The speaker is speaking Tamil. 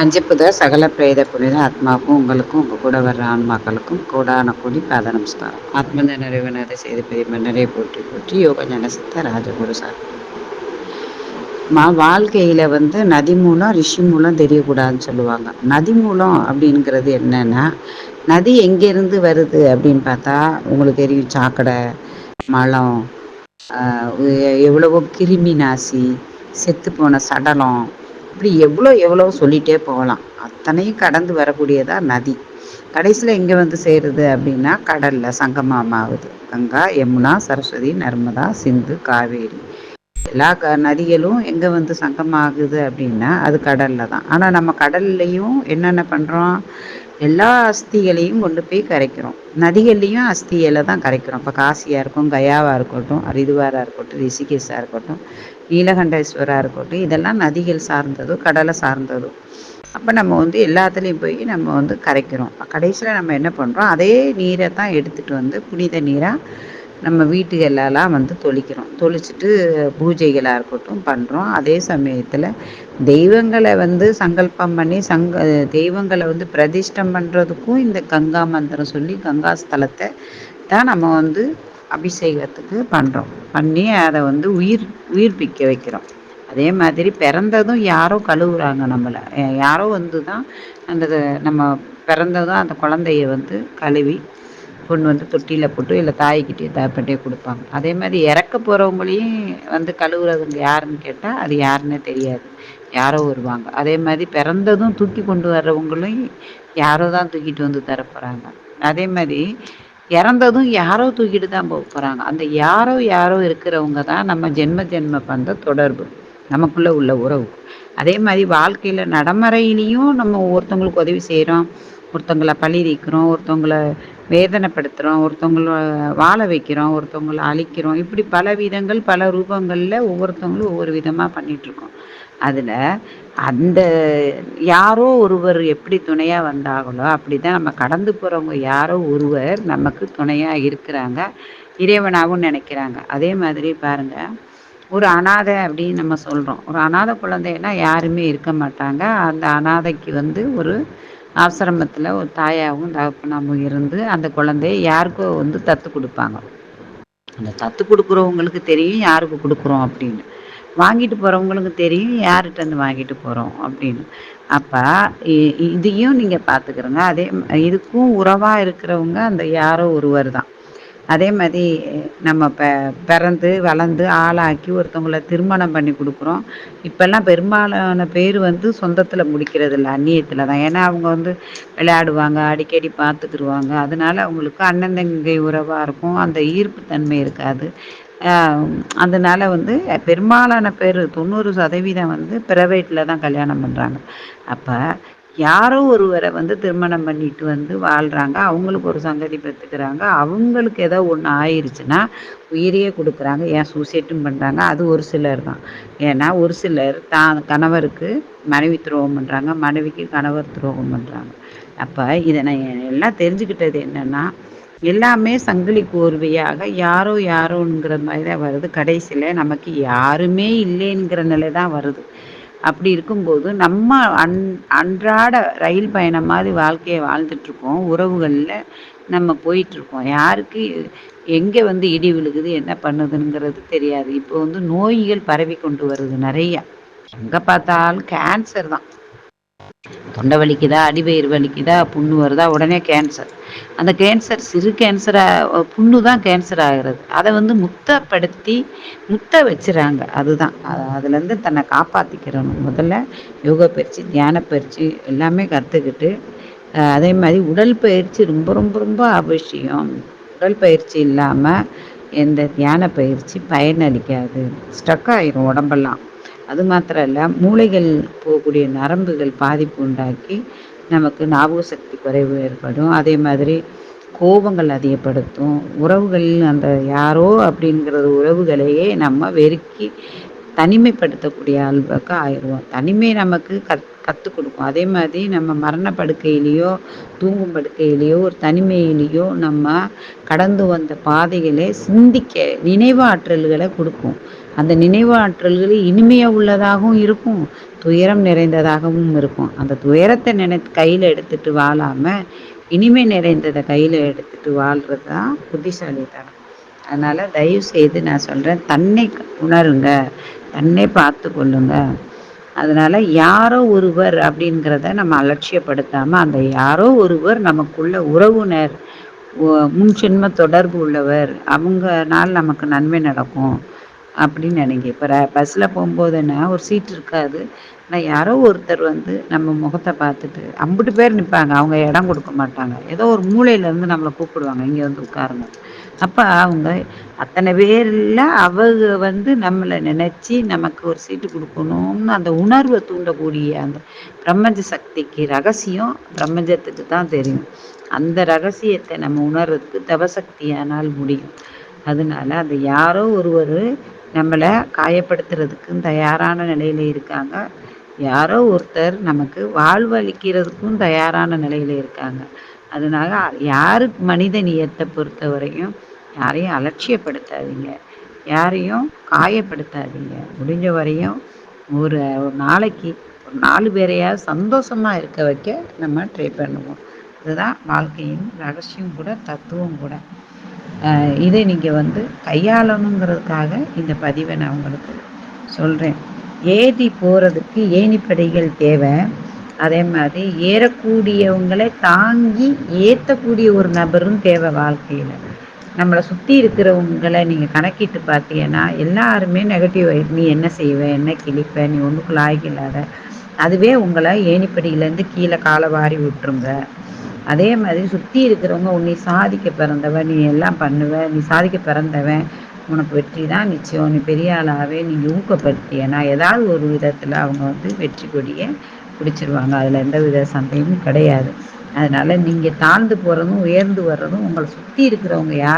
அஞ்சப்புத சகல பிரேத புனித ஆத்மாவுக்கும் உங்களுக்கும் உங்கள் கூட வர்ற ஆன்மாக்களுக்கும் கூடான கூடி பாத நமஸ்காரம். ஆத்மந்த நிறைவனதை செய்து பெரிய மன்னரை போற்றி போற்றி யோக ஞானசித்த ராஜகுரு சார். மா வாழ்க்கையில் வந்து நதி மூலம் ரிஷி மூலம் தெரியக்கூடாதுன்னு சொல்லுவாங்க. நதி மூலம் அப்படிங்கிறது என்னன்னா நதி எங்கேருந்து வருது அப்படின்னு பார்த்தா உங்களுக்கு தெரியும் சாக்கடை மலம் எவ்வளவோ கிருமி நாசி செத்து போன சடலம் இப்படி எவ்வளோ எவ்வளோ சொல்லிகிட்டே போகலாம். அத்தனையும் கடந்து வரக்கூடியதாக நதி. கடைசியில் எங்கே வந்து சேருது அப்படின்னா கடலில் சங்கமமாகுது கங்கா யமுனா சரஸ்வதி நர்மதா சிந்து காவேரி. எல்லா க நதிகளும் எங்கே வந்து சங்கமாகுது அப்படின்னா அது கடலில் தான். ஆனால் நம்ம கடல்லையும் என்னென்ன பண்ணுறோம் எல்லா அஸ்திகளையும் கொண்டு போய் கரைக்கிறோம். நதிகள்லேயும் அஸ்திகளை தான் கரைக்கிறோம். இப்போ காசியாக இருக்கும் கயாவாக இருக்கட்டும் ஹரிதுவாராக இருக்கட்டும் ரிஷிகேஷாக இருக்கட்டும் நீலகண்டேஸ்வராக இருக்கட்டும் இதெல்லாம் நதிகள் சார்ந்ததும் கடலை சார்ந்ததும் அப்போ நம்ம வந்து எல்லாத்துலேயும் போய் நம்ம வந்து கரைக்கிறோம். கடைசியில் நம்ம என்ன பண்ணுறோம் அதே நீரை தான் எடுத்துகிட்டு வந்து புனித நீராக நம்ம வீட்டுகளெல்லாம் வந்து தொழிக்கிறோம் தொழிச்சிட்டு பூஜைகளாக இருக்கட்டும் பண்ணுறோம் அதே சமயத்தில் தெய்வங்களை வந்து சங்கல்பம் பண்ணி சங்க தெய்வங்களை வந்து பிரதிஷ்டம் பண்ணுறதுக்கும் இந்த கங்கா மந்திரம் சொல்லி கங்கா ஸ்தலத்தை தான் நம்ம வந்து அபிஷேகத்துக்கு பண்ணுறோம் பண்ணி அதை வந்து உயிர் உயிர்ப்பிக்க வைக்கிறோம். அதே மாதிரி பிறந்ததும் யாரோ கழுவுறாங்க நம்மளை. யாரோ வந்து தான் அந்த நம்ம பிறந்ததும் அந்த குழந்தைய வந்து கழுவி கொண்டு வந்து தொட்டியில் போட்டு இல்லை தாய்கிட்டே தாய்ப்பட்டே கொடுப்பாங்க. அதே மாதிரி இறக்க போகிறவங்களையும் வந்து கழுவுறதுங்க யாருன்னு கேட்டால் அது யாருன்னே தெரியாது. யாரோ வருவாங்க. அதே மாதிரி பிறந்ததும் தூக்கி கொண்டு வர்றவங்களையும் யாரோ தான் தூக்கிட்டு வந்து தர போகிறாங்க அதே மாதிரி இறந்ததும் யாரோ தூக்கிட்டு தான் போக போகிறாங்க அந்த யாரோ யாரோ இருக்கிறவங்க தான் நம்ம ஜென்ம ஜென்ம பந்த தொடர்பு. நமக்குள்ளே உள்ள உறவு. அதே மாதிரி வாழ்க்கையில் நடைமுறையிலையும் நம்ம ஒருத்தவங்களுக்கு உதவி செய்கிறோம் ஒருத்தவங்களை பழி தீக்கிறோம் ஒருத்தவங்களை வேதனைப்படுத்துகிறோம் ஒருத்தவங்கள வாழ வைக்கிறோம் ஒருத்தவங்களை அழிக்கிறோம். இப்படி பல விதங்கள் பல ரூபங்களில் ஒவ்வொருத்தவங்களும் ஒவ்வொரு விதமாக பண்ணிகிட்ருக்கோம் அதில் அந்த யாரோ ஒருவர் எப்படி துணையாக வந்தாங்களோ அப்படி தான் நம்ம கடந்து போகிறவங்க யாரோ ஒருவர் நமக்கு துணையாக இருக்கிறாங்க இறைவனாகவும் நினைக்கிறாங்க. அதே மாதிரி பாருங்கள் ஒரு அனாதை அப்படின்னு நம்ம சொல்கிறோம் ஒரு அனாதை குழந்தைன்னா யாருமே இருக்க மாட்டாங்க. அந்த அனாதைக்கு வந்து ஒரு ஆசிரமத்தில் ஒரு தாயாகவும் தகப்பனாகவும் இருந்து அந்த குழந்தைய யாருக்கோ வந்து தத்து கொடுப்பாங்க. அந்த தத்து கொடுக்குறவங்களுக்கு தெரியும் யாருக்கு கொடுக்குறோம் அப்படின்னு. வாங்கிட்டு போகிறவங்களுக்கு தெரியும் யார்கிட்ட வந்து வாங்கிட்டு போகிறோம் அப்படின்னு. அப்போ இதையும் நீங்கள் பார்த்துக்கிறோங்க. அதே இதுக்கும் உறவாக இருக்கிறவங்க அந்த யாரோ ஒருவர் தான். அதே மாதிரி நம்ம ப பிறந்து வளர்ந்து ஆளாக்கி ஒருத்தவங்களை திருமணம் பண்ணி கொடுக்குறோம். இப்போல்லாம் பெரும்பாலான பேர் வந்து சொந்தத்தில் முடிக்கிறது இல்லை அந்நியத்தில் தான். ஏன்னா அவங்க வந்து விளையாடுவாங்க அடிக்கடி பார்த்துக்குருவாங்க. அதனால அவங்களுக்கு அண்ணன் தங்கை உறவாக இருக்கும் அந்த ஈர்ப்பு தன்மை இருக்காது. அதனால வந்து பெரும்பாலான பேர் தொண்ணூறு சதவீதம் வந்து ப்ரைவேட்டில் தான் கல்யாணம் பண்ணுறாங்க அப்போ யாரோ ஒருவரை வந்து திருமணம் பண்ணிட்டு வந்து வாழ்கிறாங்க அவங்களுக்கு ஒரு சங்கதி பெற்றுக்கிறாங்க. அவங்களுக்கு ஏதோ ஒன்று ஆயிடுச்சுன்னா உயிரையே கொடுக்குறாங்க. ஏன் சூசைட்டும் பண்ணுறாங்க அது ஒரு சிலர் தான். ஏன்னா ஒரு சிலர் தான் கணவருக்கு மனைவி துரோகம் பண்ணுறாங்க மனைவிக்கு கணவர் துரோகம் பண்ணுறாங்க அப்போ இதை நான் எல்லாம் தெரிஞ்சுக்கிட்டது என்னென்னா எல்லாமே சங்கிலி கோர்வையாக யாரோ யாரோங்கிற மாதிரி தான் வருது. கடைசியில் நமக்கு யாருமே இல்லைங்கிற நிலை தான் வருது. அப்படி இருக்கும்போது நம்ம அன் அன்றாட ரயில் பயணம் மாதிரி வாழ்க்கையை வாழ்ந்துட்டுருக்கோம். உறவுகளில் நம்ம போயிட்டுருக்கோம். யாருக்கு எங்கே வந்து இடி விழுகுது என்ன பண்ணுதுங்கிறது தெரியாது. இப்போ வந்து நோய்கள் பரவி கொண்டு வருது நிறையா. எங்கே பார்த்தாலும் கேன்சர் தான். தொண்டை வலிக்குதா அடிவயிறு வலிக்குதா புண்ணு வருதா உடனே கேன்சர் அந்த கேன்சர் சிறு கேன்சராக புண்ணு தான் கேன்சர் ஆகிறது. அதை வந்து முத்தப்படுத்தி முத்த வச்சுறாங்க. அதுதான். அதுலேருந்து தன்னை காப்பாற்றிக்கிறணும் முதல்ல யோகா பயிற்சி தியான பயிற்சி எல்லாமே கற்றுக்கிட்டு அதே மாதிரி உடல் பயிற்சி ரொம்ப ரொம்ப ரொம்ப அவசியம். உடல் பயிற்சி இல்லாமல் எந்த தியான பயிற்சி பயனளிக்காது. ஸ்டக் ஆயிரும் உடம்பெல்லாம். அது மாத்திரம் இல்லை மூளைகள் போகக்கூடிய நரம்புகள் பாதிப்பு உண்டாக்கி நமக்கு ஞாபக சக்தி குறைவு ஏற்படும். அதே மாதிரி கோபங்கள் அதிகப்படுத்தும். உறவுகள் அந்த யாரோ அப்படிங்கிறது உறவுகளையே நம்ம வெறுக்கி தனிமைப்படுத்தக்கூடிய ஆள்வாக்க ஆயிடுவோம். தனிமை நமக்கு கத் கற்றுக் கொடுக்கும். அதே மாதிரி நம்ம மரண படுக்கையிலேயோ தூங்கும் படுக்கையிலேயோ ஒரு தனிமையிலேயோ நம்ம கடந்து வந்த பாதைகளை சிந்திக்க நினைவாற்றல்களை கொடுக்கும். அந்த நினைவாற்றல்கள் இனிமையாக உள்ளதாகவும் இருக்கும். துயரம் நிறைந்ததாகவும் இருக்கும். அந்த துயரத்தை நினை கையில் எடுத்துட்டு வாழாம இனிமை நிறைந்ததை கையில் எடுத்துட்டு வாழ்கிறது தான் புத்திசாலித்தனம். அதனால் தயவு செய்து நான் சொல்கிறேன் தன்னை உணருங்க. தன்னை பார்த்து கொள்ளுங்க அதனால் யாரோ ஒருவர் அப்படிங்கிறத நம்ம அலட்சியப்படுத்தாமல் அந்த யாரோ ஒருவர் நமக்குள்ள உறவுனர் முன் ஜென்ம தொடர்பு உள்ளவர் அவங்கனால் நமக்கு நன்மை நடக்கும். அப்படின்னு நினைங்க இப்போ பஸ்ஸில் போகும்போதுன்னா ஒரு சீட் இருக்காது. ஆனால் யாரோ ஒருத்தர் வந்து நம்ம முகத்தை பார்த்துட்டு அம்பிட்டு பேர் நிற்பாங்க அவங்க இடம் கொடுக்க மாட்டாங்க. ஏதோ ஒரு மூளையிலேருந்து நம்மளை கூப்பிடுவாங்க. இங்கே வந்து உட்காருங்க. அப்போ அவங்க அத்தனை பேரில் அவங்க வந்து நம்மளை நினச்சி நமக்கு ஒரு சீட்டு கொடுக்கணும்னு அந்த உணர்வை தூண்டக்கூடிய அந்த பிரம்மஞ்ச சக்திக்கு ரகசியம் பிரம்மஞ்சத்துக்கு தான் தெரியும். அந்த ரகசியத்தை நம்ம உணர்றதுக்கு தவசக்தியானால் முடியும். அதனால அந்த யாரோ ஒருவர் நம்மளை காயப்படுத்துறதுக்கும் தயாரான நிலையில் இருக்காங்க. யாரோ ஒருத்தர் நமக்கு வாழ்வு அளிக்கிறதுக்கும் தயாரான நிலையில் இருக்காங்க. அதனால யாரு மனித நியத்தை பொறுத்த வரையும் யாரையும் அலட்சியப்படுத்தாதீங்க. யாரையும் காயப்படுத்தாதீங்க. முடிஞ்ச வரையும் ஒரு ஒரு நாளைக்கு ஒரு நாலு பேரையாவது சந்தோஷமாக இருக்க வைக்க நம்ம ட்ரை பண்ணுவோம். இதுதான் வாழ்க்கையின் ரகசியம் கூட தத்துவம் கூட. இதை நீங்கள் வந்து கையாளணுங்கிறதுக்காக இந்த பதிவை நான் உங்களுக்கு சொல்கிறேன் ஏதி போகிறதுக்கு ஏணிப்படைகள் தேவை. அதே மாதிரி ஏறக்கூடியவங்களை தாங்கி ஏற்றக்கூடிய ஒரு நபரும் தேவை வாழ்க்கையில். நம்மளை சுற்றி இருக்கிறவங்களை நீங்கள் கணக்கிட்டு பார்த்தீங்கன்னா எல்லாருமே நெகட்டிவ் நீ என்ன செய்வ? என்ன கிழிப்ப? நீ ஒன்றுக்கு லாய்க்கு அதுவே உங்களை ஏணிப்படியிலேருந்து கீழே காலை வாரி விட்டுருங்க. அதே மாதிரி சுற்றி இருக்கிறவங்க உன்னை சாதிக்க பிறந்தவன் நீ எல்லாம் பண்ணுவ நீ சாதிக்க பிறந்தவன் உனக்கு வெற்றி தான் நிச்சயம் நீ பெரிய ஆளாகவே நீ ஊக்கப்படுத்தியனா ஏதாவது ஒரு விதத்தில் அவங்க வந்து வெற்றி கொடியை பிடிச்சிருவாங்க. அதில் எந்த வித சந்தேகமும் கிடையாது. அதனால் நீங்கள் தாழ்ந்து போகிறதும் உயர்ந்து வர்றதும் உங்களை சுற்றி இருக்கிறவங்க யார்